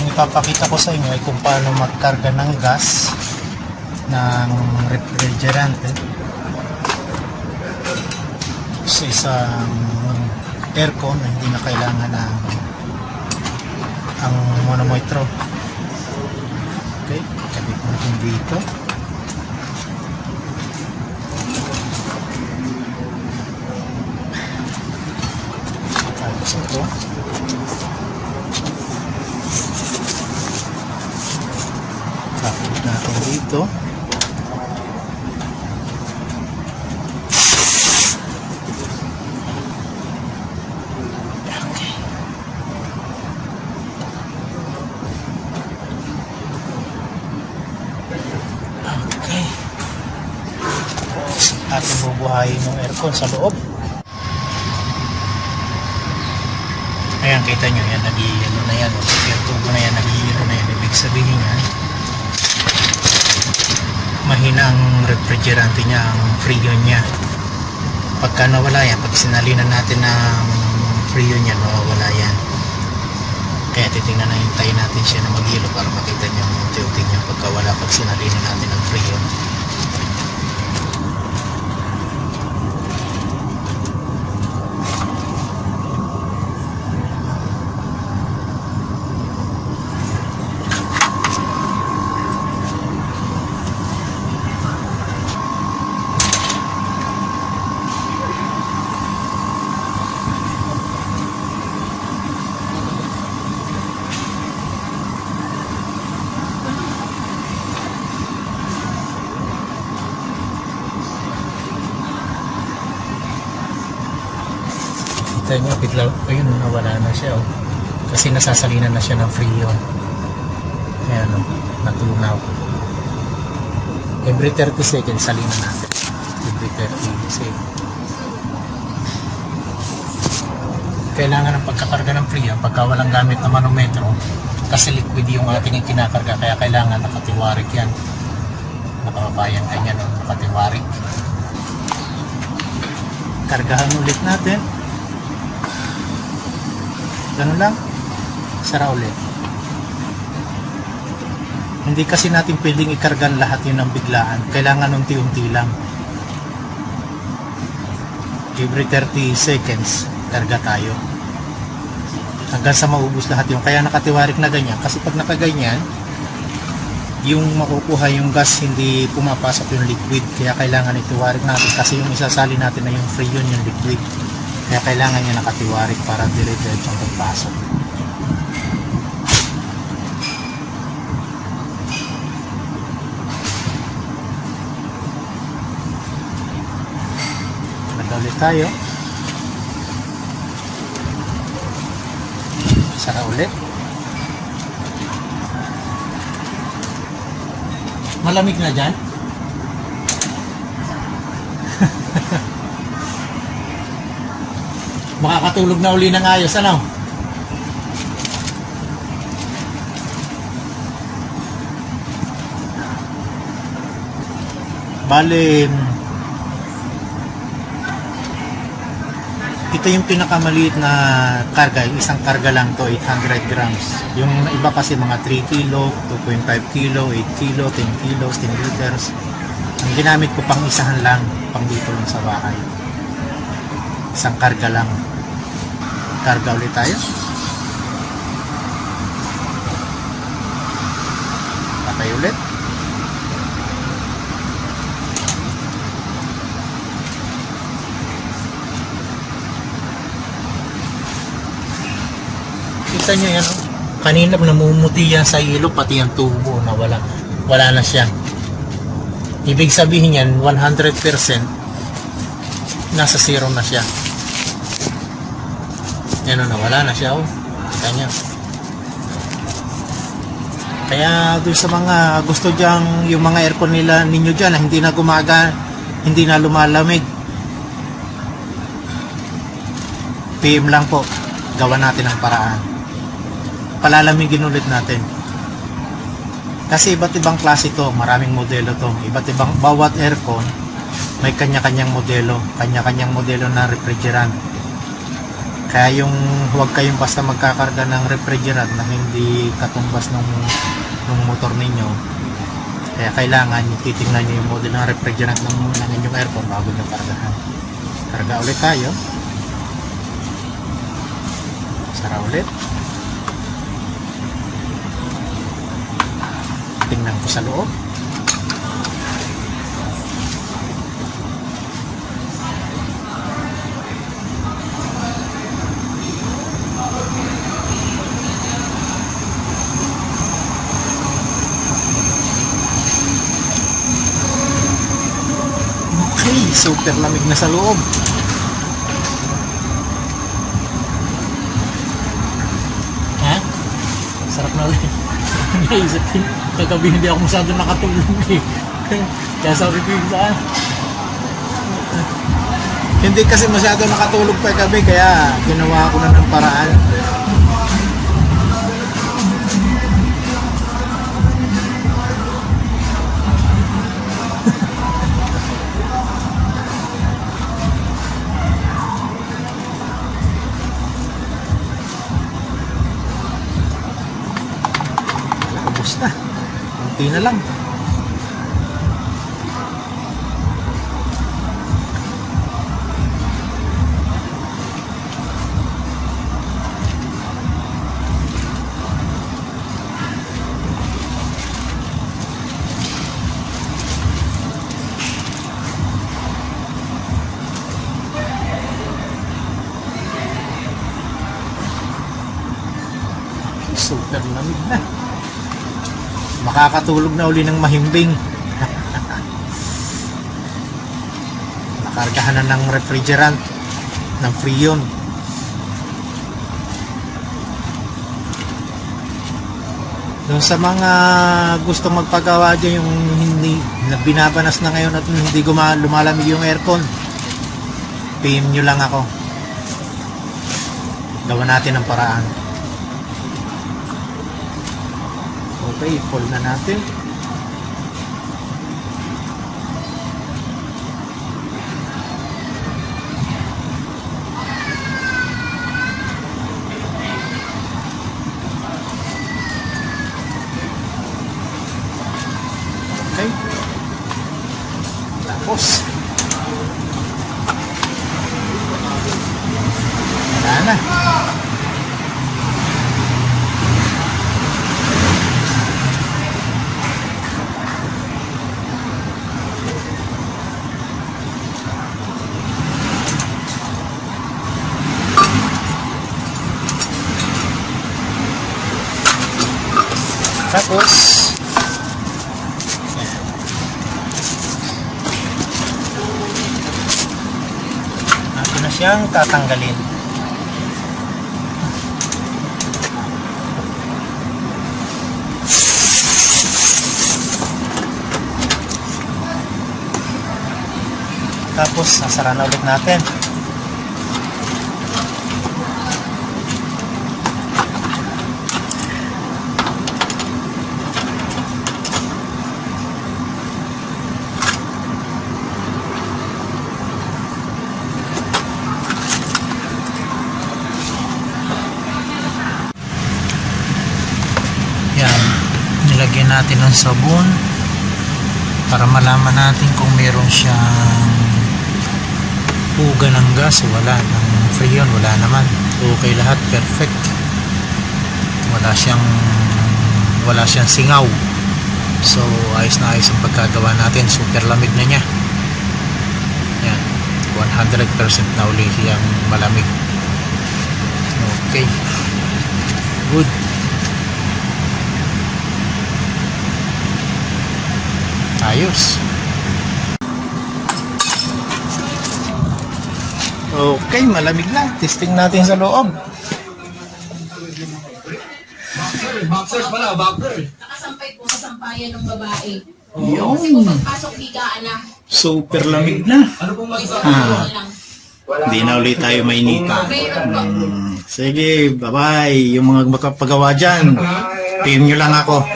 Ang ipapakita ko sa inyo ay kung paano magkarga ng gas ng refrigerante sa isang aircon na hindi na kailangan ng ang monometro. Okay, kabit natin dito. Tapos ito. Tapos natin dito. Okay. Okay. Ating bubuhayin ng aircon sa loob. Ayan, kita nyo, yan, nag-iilo na yan. Yung tubo na yan, nag-iilo na yan. Ibig sabihin yan, mahina ang refrigerante niya, ang freon niya. Pagka nawala yan, pag sinalinan natin ng freon niya, mawawala yan. Kaya titingnan na hintayin natin siya na mag-ilo para makita niyo ang unti-unti niya pagka wala pag sinalinan natin ng freon. Kita niyo, bigla, ayun, nawala na siya, oh. Kasi nasasalinan na siya ng freon. Kaya, ano, natunaw. Every 30 seconds, salinan natin. Every 30 seconds. Kailangan ng pagkakarga ng freon pagka walang gamit na manometro kasi liquid yung ating kinakarga kaya kailangan nakatiwarik yan. Nakababayan kanya no, nakatiwarik. Kargahan ulit natin. Ganun lang. Sara ulit. Hindi kasi natin pwedeng ikargan lahat yun ng biglaan. Kailangan unti-unti lang. Every 30 seconds, karga tayo. Hanggang sa maubos lahat yung Kaya nakatiwarik na ganyan. Kasi pag nakaganyan, yung makukuha yung gas hindi pumapasok yung liquid kaya kailangan itiwarik natin kasi yung isasali natin na yung freon yung liquid kaya kailangan niya nakatiwarik para dire-diretso ang pagpasok. Nagda ulit tayo. Sara ulit. Malamig na dyan? Makakatulog na uli ng ayos, ano? Bale, ito yung pinakamaliit na karga, isang karga lang to, 800 grams. Yung iba kasi mga 3 kilo, 2.5 kilo, 8 kilo, 10 kilos, 10 liters. Ang ginamit ko pang isahan lang, pang dito lang sa bahay. Isang karga lang. Karga ulit tayo. Patay ulit. Kita nyo yan, oh. kanina namumuti yan sa ilo, pati yung tubo na wala, wala na siya. Ibig sabihin yan, 100% nasa zero na siya. Yan o, nawala na siya, oh. Kita nyo. Kaya doon sa mga gusto diyang yung mga aircon nila ninyo dyan na hindi na gumaga, hindi na lumalamig. PM lang po. Gawa natin ang paraan. Palalamigin ulit natin. Kasi iba't ibang klase to, maraming modelo to. Iba't ibang, bawat aircon, may kanya-kanyang modelo, kanya-kanyang modelo na refrigerant. Kaya yung huwag kayong basta magkakarga ng refrigerant na hindi katumbas ng, ng motor ninyo. Kaya kailangan titingnan nyo yung model ng refrigerant ng, ng inyong aircon bago nyo kargahan. Karga ulit tayo. Sara ulit. Tingnan ko sa loob. Okay, super lamig na sa loob. Ha? Sarap na ulit. Naisip ko, kagabi hindi ako masyado nakatulog eh. Kaya sabi ko yung saan. Hindi kasi masyado nakatulog pa gabi kaya ginawa ko na ng paraan. Kunti na lang. Super lamig na. Makakatulog na uli ng mahimbing. Nakargahan na ng refrigerant ng Freon. Doon sa mga gusto magpagawa dyan yung hindi na binabanas na ngayon at hindi guma, lumalamig yung aircon, PM nyo lang ako. Gawa natin ang paraan. Okay, pull na natin. Okay. Tapos. Wala na. Tapos, natin na siyang tatanggalin. Tapos, sasara na ulit natin. Yan. Nilagyan natin ng sabon para malaman natin kung meron siyang puga ng gas. Wala. Ng freon. Wala naman. Okay lahat. Perfect. Wala siyang wala siyang singaw. So, ayos na ayos ang pagkagawa natin. Super lamig na niya. Yan. 100% na uli siyang malamig. Okay. Good. Ayos. Okay, malamig na. Testing natin sa loob. Boxers pala, boxers. Nakasampay po sa sampayan ng babae. Yun. Pagpasok bigaan na, Super lamig na. Ano pong mas Ah. Hindi na ulit tayo mainita. Hmm, Sige, bye-bye. Yung mga magpapagawa dyan, team nyo lang ako.